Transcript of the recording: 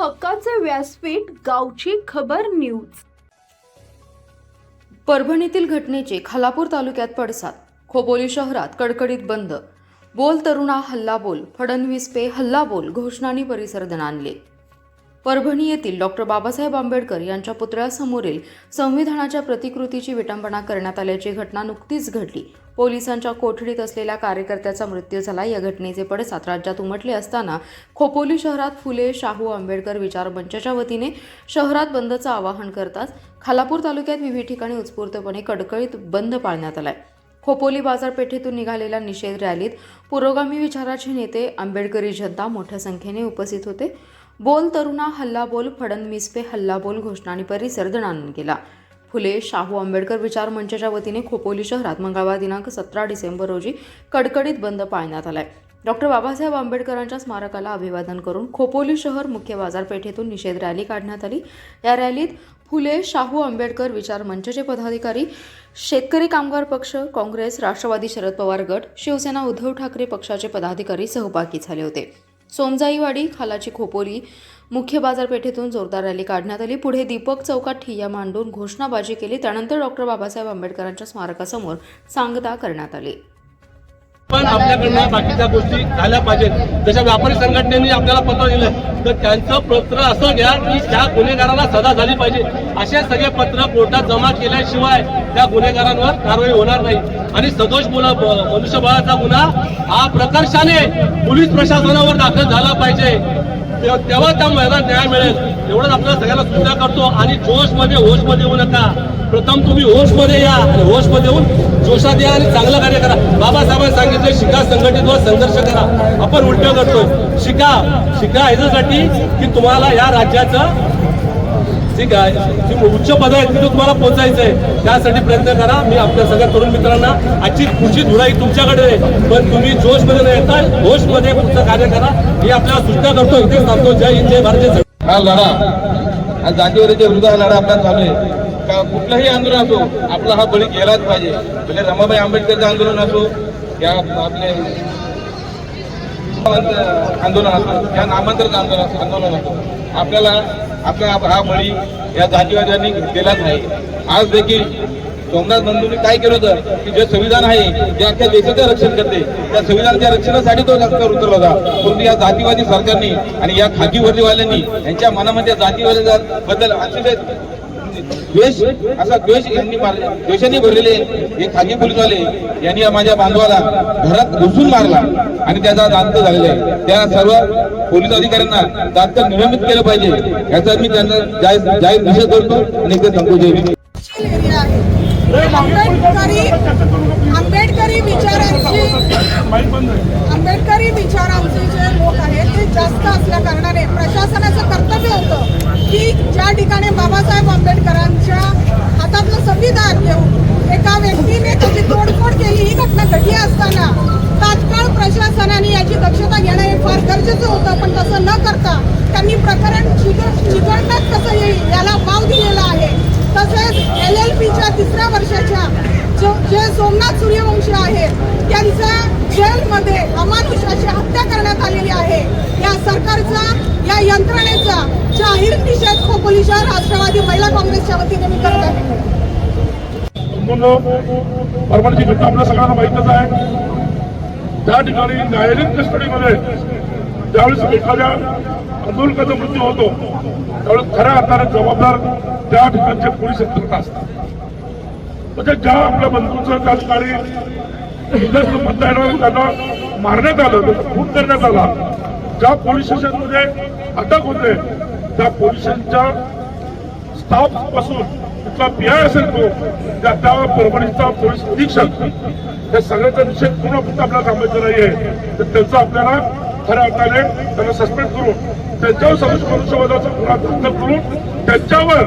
हक्काचे व्यासपीठ गावची खबर न्यूज. परभणीतील घटनेचे खालापूर तालुक्यात पडसाद. खोपोली शहरात कडकडीत बंद. बोल तरुणा हल्ला बोल. फडणवीस पे हल्ला बोल घोषणांनी परिसर दणाणले. परभणी येथील डॉक्टर बाबासाहेब आंबेडकर यांच्या पुतळ्यासमोरील संविधानाच्या प्रतिकृतीची विटंबना करण्यात आल्याची घटना नुकतीच घडली. पोलिसांच्या कोठडीत असलेल्या कार्यकर्त्याचा मृत्यू झाला. या घटनेचे पडसाद राज्यात उमटले असताना खोपोली शहरात फुले शाहू आंबेडकर विचार मंचाच्या वतीने शहरात बंदचं आवाहन करताच खालापूर तालुक्यात विविध ठिकाणी उत्स्फूर्तपणे कडकळीत बंद पाळण्यात आलाय. खोपोली बाजारपेठेतून निघालेल्या निषेध रॅलीत पुरोगामी विचाराचे नेते आंबेडकरी जनता मोठ्या संख्येने उपस्थित होते. बोल तरुणा हल्ला बोल फडणवीस पे हल्ला बोल घोषणाने परिसर दणाणून केला फुले शाहू आंबेडकर विचार मंचाच्या वतीने खोपोली शहरात मंगळवार दिनांक सतरा डिसेंबर रोजी कडकडीत बंद पाळण्यात आलाय. डॉक्टर बाबासाहेब आंबेडकरांच्या स्मारकाला अभिवादन करून खोपोली शहर मुख्य बाजारपेठेतून निषेध रॅली काढण्यात आली. या रॅलीत फुले शाहू आंबेडकर विचार मंचचे पदाधिकारी शेतकरी कामगार पक्ष काँग्रेस राष्ट्रवादी शरद पवार गट शिवसेना उद्धव ठाकरे पक्षाचे पदाधिकारी सहभागी झाले होते. सोमजाईवाडी खालाची खोपोली मुख्य बाजारपेठेतून जोरदार रॅली काढण्यात आली. पुढे दीपक चौकात ठिय्या मांडून घोषणाबाजी केली. त्यानंतर डॉक्टर बाबासाहेब आंबेडकरांच्या स्मारकासमोर सांगता करण्यात आली. पण आपल्याकडनं बाकीच्या गोष्टी झाल्या पाहिजेत. जशा व्यापारी संघटनेने आपल्याला पत्र दिलं तर त्यांचं पत्र असं घ्या की त्या गुन्हेगाराला सजा झाली पाहिजे. असे सगळे पत्र कोर्टात जमा केल्याशिवाय त्या गुन्हेगारांवर कारवाई होणार नाही. आणि सदोष मुला मनुष्यबळाचा गुन्हा हा प्रकर्षाने पोलीस प्रशासनावर दाखल झाला पाहिजे. तेव्हा त्या मैदान न्याय मिळेल. एवढंच आपल्याला सगळ्याला सूचना करतो. आणि जोशमध्ये होशमध्ये येऊ नका. प्रथम तुम्ही होशमध्ये या आणि होशमध्ये येऊन जोशात या आणि चांगलं कार्य करा. बाबासाहेबांनी सांगितलं शिका संघटित व संघर्ष करा आपण उलट करतोय. शिका शिका ह्याच्यासाठी की तुम्हाला या राज्याचं ठीक आहे उच्च पद आहेत तिथे तुम्हाला पोहोचायचं आहे त्यासाठी प्रयत्न करा. मी आपल्या सगळ्या तरुण मित्रांना आजची पुढची धुराई तुमच्याकडे आहे. पण तुम्ही जोशमध्ये न येता होशमध्ये पुढचं कार्य करा. मी आपल्याला सूचना करतो. इथे सांगतो. जय हिंद जय भारत जय संविधान. हा लढा. हा जातीवरीच्या विरुद्ध लढा आपला चालू आहे. का कुठलंही आंदोलन असो आपला हा बळी गेलाच पाहिजे. म्हणजे रमाबाई आंबेडकरचं आंदोलन असो या आपले आंदोलन असो या नामांतरित आंदोलन आंदोलन असो आपल्याला आपला हा बळी या जातीवाद्यांनी दिलाच नाही. आज देखील सोमनाथ बंधूंनी काय केलं होतं की जे संविधान आहे जे अख्ख्या देशाचं रक्षण करते त्या संविधानाच्या रक्षणासाठी तो रस्त्यावर उतरला होता. परंतु या जातीवादी सरकारने आणि या खाकी वर्दीवाल्यांनी यांच्या मनामध्ये जातीवादी बद्दल अतिशय द्वेष असा द्वेष यांनी मार- द्वेषाने भरलेले हे खाकी पोलीसवाले यांनी माझ्या बांधवाला घरात घुसून मारला आणि त्याचा दांत झालेला आहे. त्या सर्व पोलीस अधिकाऱ्यांना दांत निलंबित केलं पाहिजे. याचा मी त्यांना जाहीर निषेध करतो आणि एकदा सांगतो जय आंबेडकरी आंबेडकरी विचारांची आंबेडकरी विचारांचे जे लोक आहेत ते जास्त असल्या कारणाने प्रशासनाचं कर्तव्य होतं की ज्या ठिकाणी बाबासाहेब आंबेडकरांच्या हातातलं संविधान घेऊन एका व्यक्तीने त्याची तोडफोड केली ही घटना घडली असताना तात्काळ प्रशासनाने याची दक्षता घेणं हे फार गरजेचं होतं. पण तसं न करता त्यांनी प्रकरण चिघ- चिघळण्यात जे सोमनाथ सूर्यवंशी आहेत त्यांच्या जेलमध्ये अमानुषाची हत्या करण्यात आलेली आहे. या सरकारचा या यंत्रणेचा जाहीर निषेध खोपोली शहर राष्ट्रवादी महिला काँग्रेसच्या वतीने मी करत आहे. संपूर्ण परभणीची घटना आपल्या सगळ्यांना माहितच आहे. त्या ठिकाणी न्यायालयीन कस्टडीमध्ये ज्यावेळेस एखाद्या आंदोलकाचा मृत्यू होतो त्यावेळेस खऱ्या अर्थाने जबाबदार त्या ठिकाणचे पोलीस यंत्रणा असतात. म्हणजे ज्या आपल्या बंधूचं त्या ठिकाणी त्यांना मारण्यात आलं म्हणजे खून करण्यात आला. ज्या पोलीस स्टेशनमध्ये अटक होते त्या पोलीस स्टेशनच्या स्टाफपासून तिथला पी आय असेल तो त्या त्या परभणीचा पोलीस अधीक्षक या सगळ्याचा निषेध पूर्ण फक्त आपल्याला थांबायचं नाहीये. तर त्यांचा आपल्याला खऱ्या अर्थाने त्यांना सस्पेंड करून त्यांच्यावर सदस्य मनुष्यवादाचा गुन्हा दाखल करून त्यांच्यावर